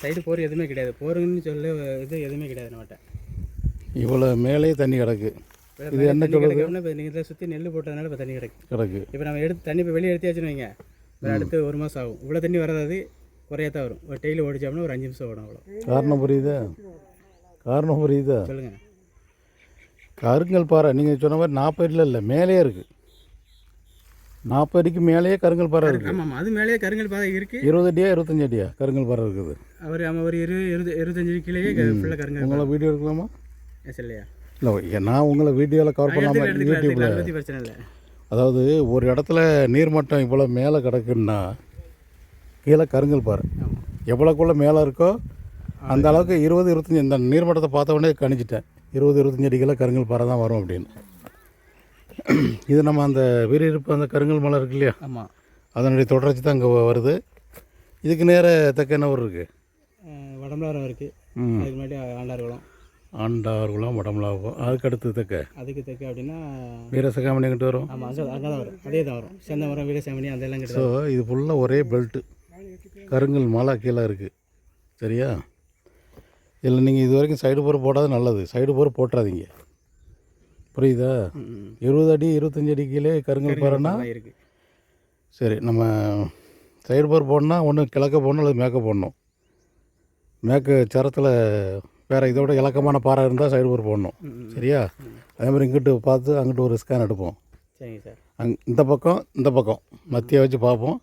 Side போர் எதுவுமே கிடையாது. போருங்கன்னு சொல்லி இது எதுவுமே கிடையாது நம்மகிட்ட. இவ்வளோ மேலேயே தண்ணி கிடக்கு. இது மேல என்ன சொல்லுது? நீங்கள் இதில் சுற்றி நெல் போட்டதுனால இப்போ தண்ணி கிடக்கு. கிடக்கு. இப்போ நம்ம எடுத்து தண்ணி இப்போ வெளியே எடுத்தாச்சுன்னு வைங்க. அடுத்து ஒரு மாதம் ஆகும். இவ்வளோ தண்ணி வராது குறையாத்தான் வரும். ஒரு டெய்லி ஓடிச்சோம்னா ஒரு அஞ்சு நிமிஷம் ஓடும் அவ்வளோ காரணம் புரியுதா? காரணம் புரியுதா? சொல்லுங்கள் கருங்கல் பாறை நீங்கள் சொன்ன மாதிரி நாற்பது இல்லை மேலேயே இருக்குது நாற்பது அடிக்கு மேலேயே கருங்கல் பாறை இருக்குது ஆமாம் ஆமாம் அது மேலேயே கருங்கல் பாதை இருக்குது இருபது அடியா இருபத்தஞ்சு அடியா கருங்கல் பாறை இருக்குது. அவர் ஒரு இருபது இருபத்தஞ்சு ஃபுல்லாக கருங்கல் உங்களை வீடியோ எடுக்கலாமா? இல்லையா? இல்லை நான் உங்களை வீடியோவில் கவர் பண்ணாமல் யூடியூப்பில் பிரச்சனை இல்லை. அதாவது ஒரு இடத்துல நீர்மட்டம் இவ்வளோ மேலே கிடக்குன்னா கீழே கருங்கல் பாறை. ஆமாம் எவ்வளோக்குள்ள மேலே இருக்கோ அந்த அளவுக்கு இருபது இருபத்தஞ்சி இந்த நீர்மட்டத்தை பார்த்த உடனே கணிச்சிட்டேன் இருபது இருபத்தஞ்சி அடிக்கல கருங்கல் பாறை தான் வரும் அப்படின்னு. இது நம்ம அந்த வீரிருப்பு அந்த கருங்கல் மலை இருக்கு இல்லையா? ஆமாம் அதனுடைய தொடர்ச்சி தான் இங்கே வருது. இதுக்கு நேர தெக்க என்ன ஊர் இருக்குது வடம்பலாரம் இருக்குது அதுக்கு முன்னாடி ஆண்டார்குளம். ஆண்டார்குளம் வடமலாபம் அதுக்கு அடுத்து தெக்க? அதுக்கு தெற்கு அப்படின்னா வீரசகாமணி கிட்ட வரும்? ஆமாம் அங்கே அங்கே தான் வரும். அதே தான் வரும். செந்தமரம் வீரசாமணி அந்த எல்லாம் கிட்ட ஸோ இது ஃபுல்லாக ஒரே பெல்ட்டு கருங்கல் மலை கீழே இருக்குது சரியா? இதில் நீங்கள் இது வரைக்கும் சைடு போர் போடாத நல்லது. சைடு போர் போட்டுறாதீங்க. புரியுதா? இருபது அடி இருபத்தஞ்சி அடி கீழே கருங்கல் பாறைன்னா? இருக்குது சரி நம்ம சைடு போர் போடணும்னா ஒன்று கிழக்க போடணும் அல்லது மேற்க போடணும். மேற்கு சரத்தில் வேறு இதோட இலக்கமான பாறை இருந்தால் சைடு போர் போடணும். சரியா? அதே மாதிரி இங்கிட்டு பார்த்து அங்கிட்டு ஒரு ஸ்கேன் எடுப்போம். சரிங்க சார். அங் இந்த பக்கம் இந்த பக்கம். மத்திய வச்சு பார்ப்போம்.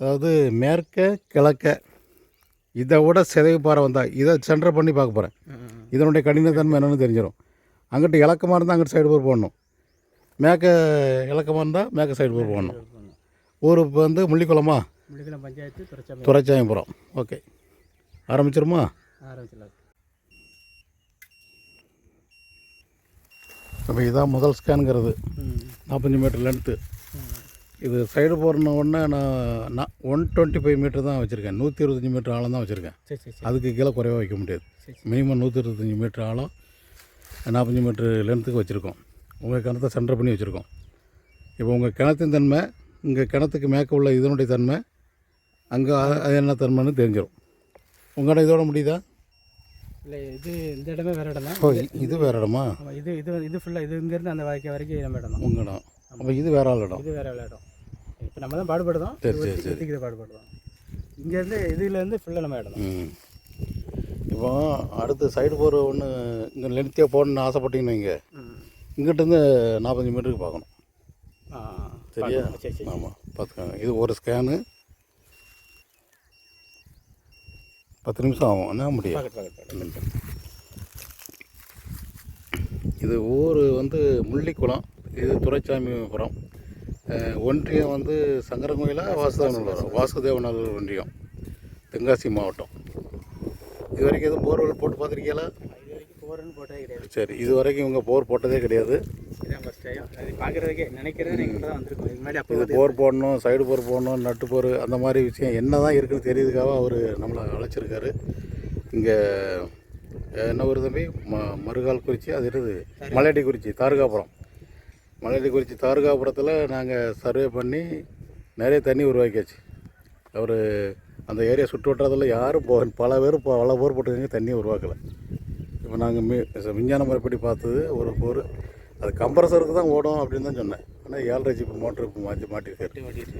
அதாவது மேற்க கிழக்க இதை விட சிதைவு பாறை வந்தால் இதை சென்டர் பண்ணி பார்க்க போகிறேன். இதனுடைய கடினத்தன்மை என்னென்னு தெரிஞ்சிடும் அங்கிட்டு இலக்கமாக இருந்தால் அங்கிட்டு சைடு போர் போடணும். மேற்க இலக்கமாக இருந்தால் மேற்க சைடு போர் போடணும். ஊர் இப்போ வந்து முள்ளிக்குளமா? முள்ளிக்குளம் பஞ்சாயத்து துறைச்சாயம்புரம் ஓகே. ஆரம்பிச்சிருமா? ஆரம்பிச்சிடலாம். இப்போ இதான் முதல் ஸ்கேனுங்கிறது நாற்பத்தஞ்சு மீட்டர் லென்த்து. இது சைடு போடுன உடனே நான் நான் ஒன் டுவெண்ட்டி ஃபைவ் மீட்டர் தான் வச்சுருக்கேன். நூற்றி இருபத்தஞ்சி மீட்டர் ஆழம் தான் வச்சுருக்கேன். சரி சரி சரி. அதுக்கு கீழே குறைவாக வைக்க முடியாது. மினிமம் நூற்றி இருபத்தஞ்சி மீட்டர் ஆழம். நாற்பத்தஞ்சு மீட்டர் லென்த்துக்கு வச்சுருக்கோம். உங்கள் கிணத்தை சென்டர் பண்ணி வச்சுருக்கோம். இப்போ உங்கள் கிணத்தின் தன்மை இங்கே கிணத்துக்கு மேற்க உள்ள இதனுடைய தன்மை அங்கே அது என்ன தன்மைன்னு தெரிஞ்சிடும் உங்களோட இதோட முடியுதா? இல்லை இது இந்த இடமே வேறு இடம் தான் ஓ இது வேற இடமா? இது இது இது ஃபுல்லாக இது இங்கேருந்து அந்த வாய்க்கை வரைக்கும் நம்ம இடம் தான் உங்கள் இடம். அப்போ இது வேற ஆள் இடம். இது வேறு இடம். இப்போ நம்ம தான் பாடுபடுதோம் சரி, சரி, சரி. பாடுபடுறோம். இங்கேருந்து இதுலேருந்து ஃபுல்லாக நம்ம இடம் இப்போ அடுத்து சைடு போகிற ஒன்று இங்கே லென்த்தியாக போடணும்னு ஆசைப்பட்டீங்கன்னு வைங்க. ம். இங்கிட்டேருந்து நாற்பத்தஞ்சு மீட்டருக்கு பார்க்கணும். சரியா? ஆமாம் பார்த்துக்கோங்க. இது ஒரு ஸ்கேனு பத்து நிமிஷம் ஆகும். என்ன முடியும். இது ஊர் வந்து முள்ளிக்குளம். இது துரைச்சாமிபுரம் ஒன்றியம் வந்து சங்கரங்கோயிலா வாசுதேவநல்லூர் வாசுதேவநல்லூர் ஒன்றியம். தென்காசி மாவட்டம். இது வரைக்கும் எதுவும் போர்வெல் போட்டு பார்த்துருக்கீங்களா? இது வரைக்கும் போட்டதே கிடையாது சரி இது வரைக்கும் இவங்க போர் போட்டதே கிடையாது. இதான் ஃபஸ்ட் டைம் அது பார்க்குறதுக்கே தான் வந்திருக்கோம் அப்போ இது போர் போடணும் சைடு போர் போடணும் நட்டு போர் அந்த மாதிரி விஷயம் என்ன தான் இருக்குன்னு தெரியுதுக்காக அவர் நம்மளை அழைச்சிருக்காரு. இங்கே என்ன ஒரு தம்பி? ம மறுகால் குறிச்சி அது இருக்குது மலையடி குறிச்சி தாருகாபுரம். மலையடி குறிச்சி தாருகாபுரத்தில் நாங்கள் சர்வே பண்ணி நிறைய தண்ணி உருவாக்கியாச்சு. அவர் அந்த ஏரியா சுற்று வட்டாரத்தில் யாரும் போ பல பேர் பல போர் போட்டுருக்காங்க தண்ணி உருவாக்கலை. இப்போ நாங்கள் மீ விஞ்ஞான முறைப்படி பார்த்தது ஒரு போர். அது கம்ப்ரஸருக்கு தான் ஓடும் அப்படின்னு தான் சொன்னேன். ஆனால் ஏழரை ஜிபி மோட்ரு இப்போ மாற்றி மாட்டிருக்காரு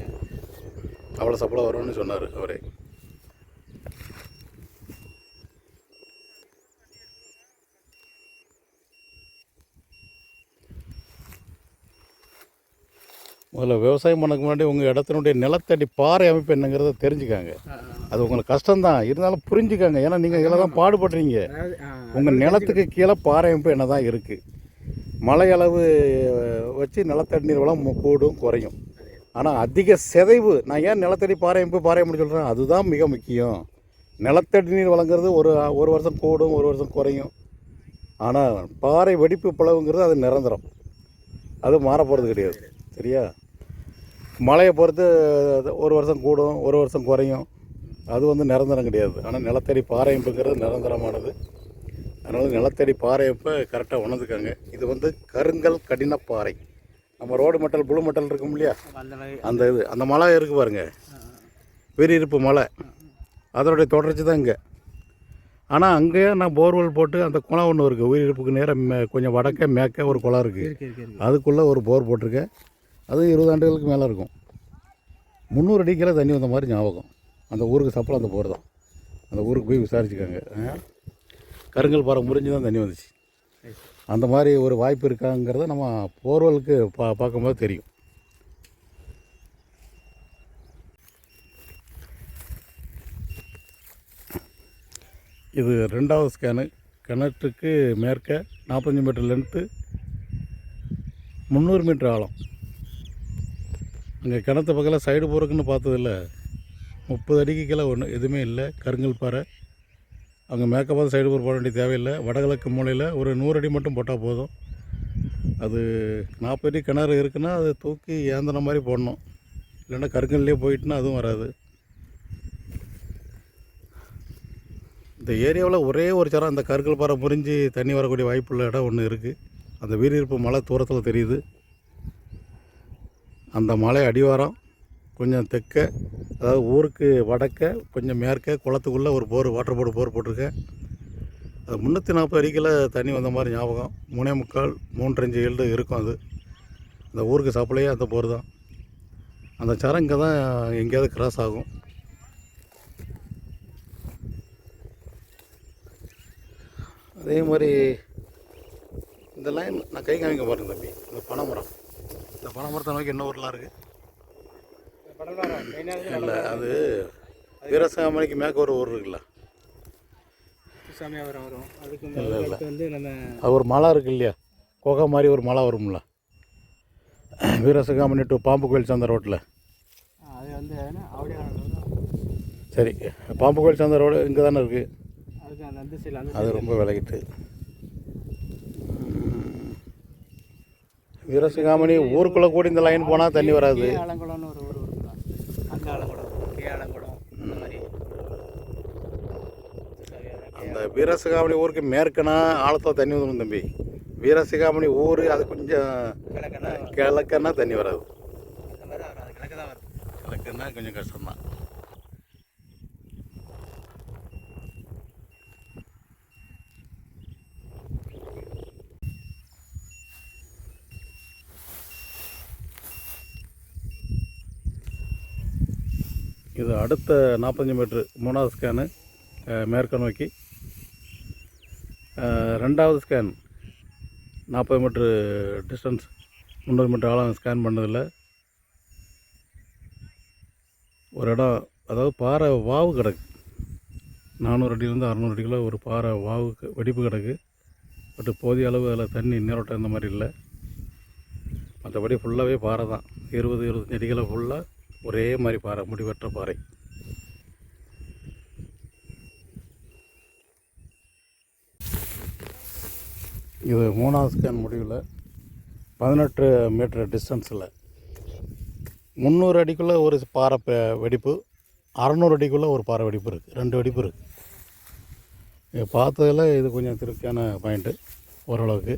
அவ்வளோ சப்பளம் வரும்னு சொன்னார் அவரே. முதல்ல விவசாயம் பண்ணக்கு முன்னாடி உங்கள் இடத்தினுடைய நிலத்தடி பாறை அமைப்பு என்னங்கிறத தெரிஞ்சுக்காங்க. அது உங்களுக்கு கஷ்டம்தான். இருந்தாலும் புரிஞ்சுக்காங்க. ஏன்னா நீங்கள் இதில் தான் பாடுபடுறீங்க. உங்கள் நிலத்துக்கு கீழே பாறை அமைப்பு என்ன தான் இருக்குது மழை அளவு வச்சு நிலத்தடி நீர் வளம் கூடும் குறையும். ஆனால் அதிக சிதைவு நான் ஏன் நிலத்தடி பாறை அமைப்பு பாறை அமைப்பு சொல்கிறேன் அதுதான் மிக முக்கியம். நிலத்தடி நீர் வழங்குறது ஒரு ஒரு வருஷம் கூடும் ஒரு வருஷம் குறையும். ஆனால் பாறை வெடிப்பு பிளவுங்கிறது அது நிரந்தரம். அது மாற போகிறது கிடையாது. சரியா? மழையை பொறுத்து ஒரு வருஷம் கூடும் ஒரு வருஷம் குறையும். அது வந்து நிரந்தரம் கிடையாது. ஆனால் நிலத்தடி பாறை அமைப்புங்கிறது நிரந்தரமானது. அதனால் நிலத்தடி பாறை இப்போ கரெக்டாக உணர்ந்துக்கங்க. இது வந்து கருங்கல் கடின பாறை நம்ம ரோடு மெட்டல் புழு மெட்டல் இருக்கும் இல்லையா? அந்த இது அந்த மலை இருக்கு பாருங்க. வீரிருப்பு மலை. அதனுடைய தொடர்ச்சி தான் இங்கே. ஆனால் அங்கேயே நான் போர்வெல் போட்டு அந்த குளம் ஒன்று இருக்குது உயிரிழப்புக்கு நேரம் கொஞ்சம் வடக்க மேற்க ஒரு குளம் இருக்குது இருக்கு இருக்கு இருக்கு. அதுக்குள்ளே ஒரு போர் போட்டிருக்கேன். அது இருபது ஆண்டுகளுக்கு மேலே இருக்கும். முந்நூறு அடிக்கெல்லாம் தண்ணி வந்த மாதிரி ஞாபகம். அந்த ஊருக்கு சப்பளம் அந்த போர் அந்த ஊருக்கு போய் விசாரிச்சுக்காங்க. கருங்கல் பாறை முறிஞ்சு தான் தண்ணி வந்துச்சு. அந்த மாதிரி ஒரு வாய்ப்பு இருக்காங்கிறத நம்ம போர்வெலுக்கு பா பார்க்கும்போது தெரியும். இது ரெண்டாவது ஸ்கேனு. கிணற்றுக்கு மேற்க நாற்பத்தஞ்சு மீட்டர் லென்த்து முந்நூறு மீட்டர் ஆழம். அங்கே கிணத்து பக்கத்தில் சைடு போகிறதுக்குன்னு பார்த்ததில்ல. முப்பது அடிக்கு கீழே ஒன்று எதுவுமே இல்லை. கருங்கல் பாறை. அங்கே மேற்கப்பாத சைடு போர் போட வேண்டிய தேவையில்லை. வடகிழக்கு மூலையில் ஒரு நூறு அடி மட்டும் போட்டால் போதும். அது நாற்பது அடி கிணறு இருக்குன்னா அதை தூக்கி ஏந்தின மாதிரி போடணும். இல்லைன்னா கருங்கல்லே போயிட்டுனா அதுவும் வராது. இந்த ஏரியாவில் ஒரே ஒரு சரம் அந்த கருங்கல் பாறை முறிஞ்சு தண்ணி வரக்கூடிய வாய்ப்புள்ள இடம் ஒன்று இருக்குது அந்த வீரிருப்பு மலை தூரத்தில் தெரியுது. அந்த மலை அடிவாரம் கொஞ்சம் தெற்க அதாவது ஊருக்கு வடக்க கொஞ்சம் மேற்க குளத்துக்குள்ளே ஒரு போர் வாட்டர் போர்டு போர் போட்டிருக்கேன். அது முந்நூற்றி நாற்பது அடிக்கில் தண்ணி வந்த மாதிரி ஞாபகம். மூணே முக்கால் மூன்றஞ்சு ஏழு இருக்கும் அது. அந்த ஊருக்கு சப்ளையே அந்த போர் தான். அந்த சரம் இங்கே தான் எங்கேயாவது கிராஸ் ஆகும். அதே மாதிரி இந்த லைன் நான் கை காமிக்க பாருங்க தம்பி. இந்த பனைமரம். இந்த பனைமரத்தை நோக்கி என்ன ஊர்லாம் இருக்குது இல்லை அது வீரசாமணிக்கு மேற்க ஒரு ஊர் இருக்குல்ல. வந்து நம்ம அது ஒரு மலை இருக்கு இல்லையா? குகை மாதிரி ஒரு மலை வரும்ல. வீரசகாமணி டு பாம்பு கோயில் சந்த ரோட்டில் சரி பாம்பு கோயில் சந்த ரோடு இங்கே தானே இருக்குது அது ரொம்ப விலகிட்டு வீரசிகாமணி ஊருக்குள்ளே கூட இந்த லைன் போனால் தண்ணி வராது. ஆலங்குளம்னு ஒரு ஊர் இருக்குதா? அந்த ஆலங்குளம். கே ஆலங்குளம். அந்த மாதிரி. அந்த வீரசிகாமணி ஊருக்கு மேற்கனா ஆழத்தில் தண்ணி வந்துடும் தம்பி. வீரசிகாமணி ஊர் அது கொஞ்சம் கிழக்கனா கிழக்கன்னா தண்ணி வராது. கிழக்கு தான் வரும் கிழக்குன்னா கொஞ்சம் கஷ்டம்தான். இது அடுத்த நாற்பத்தஞ்சு மீட்ரு மூணாவது ஸ்கேனு மேற்க நோக்கி. ரெண்டாவது ஸ்கேன் நாற்பது மீட்ரு டிஸ்டன்ஸ் முந்நூறு மீட்டர் ஆழம் ஸ்கேன் பண்ணதில்லை. ஒரு இடம் அதாவது பாறை வாவு கிடக்கு. நானூறு அடியிலேருந்து அறநூறு அடிக்குள்ள ஒரு பாறை வாவு க- வெடிப்பு கிடக்கு. பட் போதிய அளவு அதில் தண்ணி நீரோட்டம் இந்த மாதிரி இல்லை. மற்றபடி ஃபுல்லாகவே பாறை தான். இருபது இருபத்தஞ்சு அடிகளை ஃபுல்லாக ஒரே மாதிரி பாறை முடிவற்ற பாறை. இது மூணாவது ஸ்கேன் முடிவில் பதினெட்டு மீட்டர் டிஸ்டன்ஸில் முந்நூறு அடிக்குள்ளே ஒரு பாறை பெ- வெடிப்பு அறநூறு அடிக்குள்ளே ஒரு பாறை வெடிப்பு இருக்குது ரெண்டு வெடிப்பு இருக்குது பார்த்ததில் இது கொஞ்சம் திருப்தியான பாயிண்ட்டு ஓரளவுக்கு.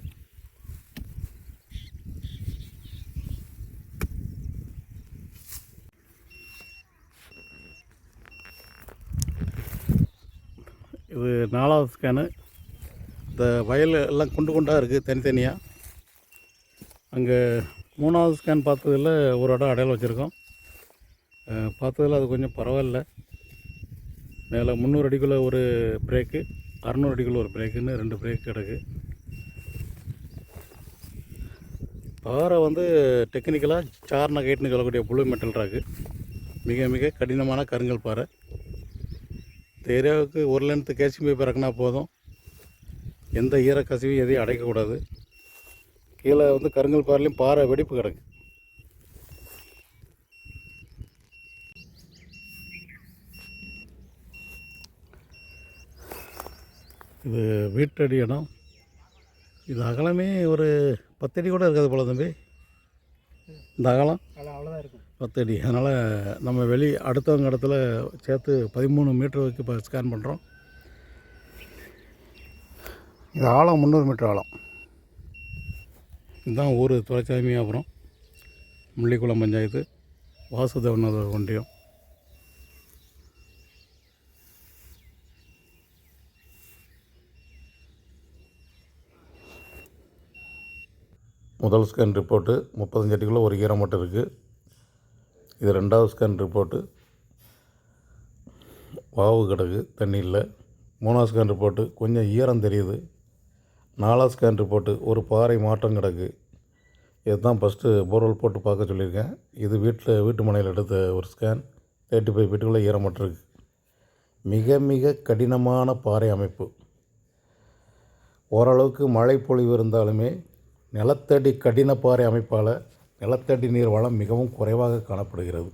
இது நாலாவது ஸ்கேனு இந்த வயல் எல்லாம் குண்டு குண்டாக இருக்குது தனித்தனியாக அங்கே மூணாவது ஸ்கேன் பார்த்ததில் ஒரு இடம் அடையாளம் வச்சுருக்கோம். பார்த்ததில் அது கொஞ்சம் பரவாயில்ல. மேலே முந்நூறு அடிக்குள்ளே ஒரு பிரேக்கு அறநூறு அடிக்குள்ளே ஒரு பிரேக்குன்னு ரெண்டு பிரேக் கிடக்கு. பாறை வந்து டெக்னிக்கலாக சார்ன கைட்னு சொல்லக்கூடிய புழு மெட்டல் ராக்கு மிக மிக கடினமான கருங்கல் பாறை. இந்த ஏரியாவுக்கு ஒரு லென்த்து கேசிங் பைப் பிறக்குனா போதும். எந்த ஈரக்கசிவும் எதையும் அடைக்கக்கூடாது. கீழே வந்து கருங்கல் பாறையிலையும் பாறை வெடிப்பு கிடக்கு. இது வீட்டடி இடம். இது அகலமே ஒரு பத்தடி கூட இருக்காது போல தம்பி. இந்த அகலம்? அவ்வளோதான் இருக்கும். பத்து அடி அதனால் நம்ம வெளி அடுத்தவங்க இடத்துல சேர்த்து பதிமூணு மீட்டர் வரைக்கும் இப்போ ஸ்கேன் பண்ணுறோம் இது ஆழம் முந்நூறு மீட்டர் ஆழம். இதுதான் ஊர் துறைச்சாமியாபுரம் முள்ளிக்குளம் பஞ்சாயத்து. வாசுதேவநாத ஒன்றியம். முதல் ஸ்கேன் ரிப்போர்ட்டு முப்பத்தஞ்சு அடிக்குள்ளே ஒரு ஈரம் மட்டும் இருக்குது இது ரெண்டாவது ஸ்கேன் ரிப்போர்ட்டு வாவு கிடக்கு தண்ணி இல்லை. மூணாவது ஸ்கேன் ரிப்போர்ட்டு கொஞ்சம் ஈரம் தெரியுது. நாலாவது ஸ்கேன் ரிப்போர்ட்டு ஒரு பாறை மாற்றம் கிடக்கு. இதுதான் ஃபஸ்ட்டு போர்வெல் போட்டு பார்க்க சொல்லியிருக்கேன். இது வீட்டில் வீட்டு மனையில் எடுத்த ஒரு ஸ்கேன் தேர்ட்டி ஃபைவ் ஃபீட்டுக்குள்ளே ஈரமட்டிருக்கு மிக மிக கடினமான பாறை அமைப்பு. ஓரளவுக்கு மழை பொழிவு இருந்தாலுமே நிலத்தடி கடின பாறை அமைப்பால் நிலத்தடி நீர் வளம் மிகவும் குறைவாக காணப்படுகிறது.